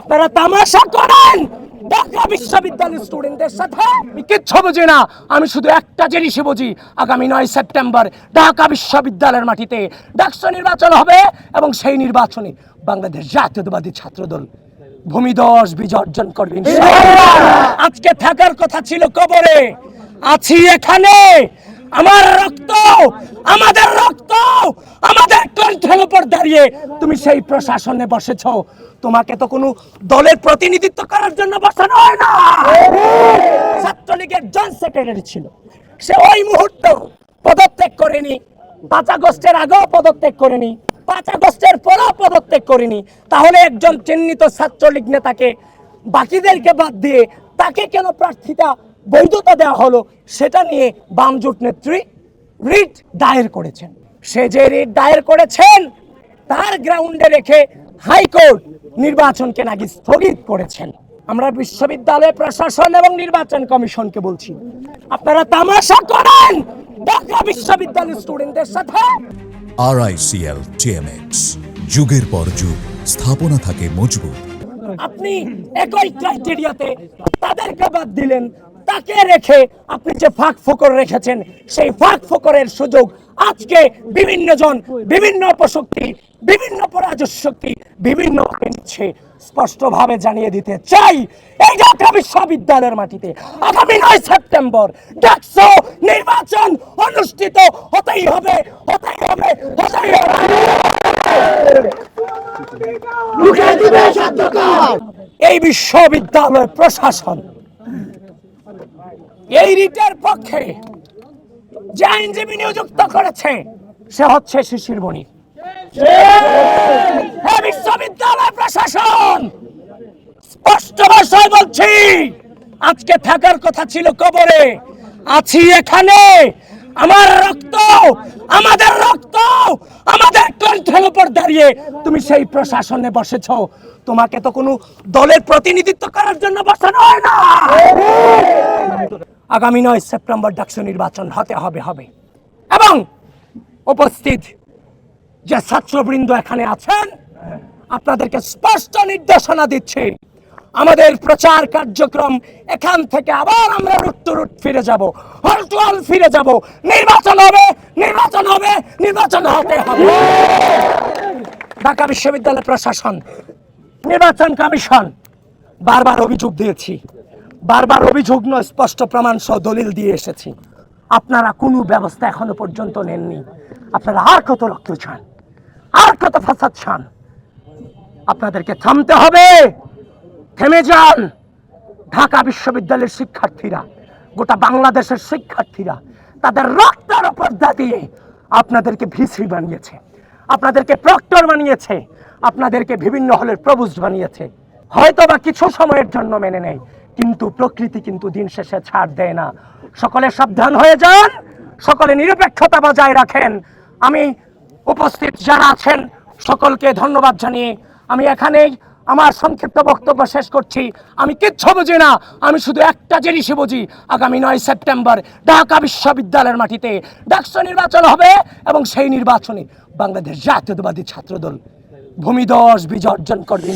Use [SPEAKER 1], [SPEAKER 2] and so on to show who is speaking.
[SPEAKER 1] আপনারা তামাশা করেন। ঢাকা বিশ্ববিদ্যালয়ের স্টুডেন্টদের সাথে। আমি কিচ্ছু বুঝি না। আমি শুধু একটা জিনিসই বুঝি। আগামী নয় সেপ্টেম্বর ঢাকা বিশ্ববিদ্যালয়ের মাটিতে ডাকসু নির্বাচন হবে এবং সেই নির্বাচনে বাংলাদেশ জাতীয়তাবাদী ছাত্রদল ভূমিদশ বিজয় অর্জন করবে আজকে থাকার কথা ছিল কবরে। আছি এখানে। আমার রক্ত, আমাদের রক্ত, আমাদের কণ্ঠের উপর দাঁড়িয়ে তুমি সেই প্রশাসনে বসেছ। তোমাকে তো কোনো দলের প্রতিনিধিত্ব করার জন্য বসানো হয় না। ছাত্রলীগের জন সেক্রেটারি ছিল। সে ওই মুহূর্ত পদত্যাগ করেনি। পাঁচ আগস্টের আগেও পদত্যাগ করেনি। পাঁচ আগস্টের পরেও পদত্যাগ করেনি। তাহলে একজন চিহ্নিত ছাত্রলীগ নেতাকে বাকিদেরকে বাদ দিয়ে তাকে কেন প্রার্থিতা বৈধতা দেওয়া হলো সেটা নিয়ে বামজোট নেত্রী রিট দায়ের করেছেন। সে যে রিট দায়ের করেছেন তার গ্রাউন্ডে রেখে হাইকোর্ট নির্বাচনকে নাকি স্থগিত করেছেন। আমরা বিশ্ববিদ্যালয় প্রশাসন এবং নির্বাচন কমিশনকে বলছি আপনারা তামাশা করেন ঢাকা বিশ্ববিদ্যালয়ের স্টুডেন্টদের সাথে।
[SPEAKER 2] আরআইসিএল টিএমএক্স যুগের পর যুগ স্থাপনা থাকে মজবুত।
[SPEAKER 1] আপনি একই ক্রাইটেরিয়াতে তাদেরকে বাদ দিলেন তাকে রেখে আপনি যে ফাঁক ফোকর রেখেছেন, সেই ফাঁক ফোকরের সুযোগ আজকে বিভিন্ন জন, বিভিন্ন অপশক্তি বিভিন্ন পরাজস্য শক্তি বিভিন্ন নিচ্ছে। স্পষ্টভাবে জানিয়ে দিতে চাই, এই ঢাকা বিশ্ববিদ্যালয়ের মাটিতে আগামী নয় সেপ্টেম্বর ডাকসো নির্বাচন অনুষ্ঠিত হতেই হবে হতেই হবে হতেই হবে। এই বিশ্ববিদ্যালয় প্রশাসন এই রিটের পক্ষে যে আইনজীবী নিযুক্ত করেছে, সে হচ্ছে শিশির বণিক। বিশ্ববিদ্যালয় প্রশাসন, স্পষ্ট ভাষায় বলছি, আজকে থাকার কথা ছিল কবরে। আছি এখানে। আমার রক্ত, আমাদের রক্ত, আমাদের কণ্ঠের উপর দাঁড়িয়ে তুমি সেই প্রশাসনে বসেছ। তোমাকে তো কোনো দলের প্রতিনিধিত্ব করার জন্য বসানো হয় না। আগামী নয় সেপ্টেম্বর ডাকসু নির্বাচন হতে হবে হবে। এবং উপস্থিত যে ছাত্রবৃন্দ এখানে আছেন, আপনাদেরকে স্পষ্ট নির্দেশনা দিচ্ছি, আমাদের প্রচার কার্যক্রম এখান থেকে আবার আমরা রুট টু রুট ফিরে যাব, হল টু হল ফিরে যাব। নির্বাচন হবে নির্বাচন হবে, নির্বাচন হতে হবে। ঢাকা বিশ্ববিদ্যালয় প্রশাসন, নির্বাচন কমিশন, বারবার অভিযোগ দিয়েছি। বারবার অভিযোগ নয় স্পষ্ট প্রমাণ সহ দলিল দিয়ে এসেছি। আপনারা কোনো ব্যবস্থা এখনও পর্যন্ত নেননি। আপনারা আর কত রক্ত চান? আর কত ফাসাদ চান? আপনাদেরকে থামতে হবে। থেমে যান। ঢাকা বিশ্ববিদ্যালয়ের শিক্ষার্থীরা, গোটা বাংলাদেশের শিক্ষার্থীরা, তাদের রক্তের উপর দাঁড়িয়ে আপনাদেরকে ভিসি বানিয়েছে। আপনাদেরকে প্রক্টর বানিয়েছে। আপনাদেরকে বিভিন্ন হলের প্রভুজ বানিয়েছে। হয়তো বা কিছু সময়ের জন্য মেনে নেয়। কিন্তু প্রকৃতি কিন্তু দিন শেষে ছাড় দেয় না। সকলে সাবধান হয়ে যান, সকলে নিরপেক্ষতা বজায় রাখেন। আমি উপস্থিত যারা আছেন, সকলকে ধন্যবাদ জানিয়ে আমি এখানেই আমার সংক্ষিপ্ত বক্তব্য শেষ করছি। আমি কিচ্ছু বুঝি না, আমি শুধু একটা জিনিসই বুঝি। আগামী নয় সেপ্টেম্বর ঢাকা বিশ্ববিদ্যালয়ের মাটিতে ডাকসু নির্বাচন হবে এবং সেই নির্বাচনে বাংলাদেশ জাতীয়তাবাদী ছাত্রদল ভূমিদশ বিজয় অর্জন করবে।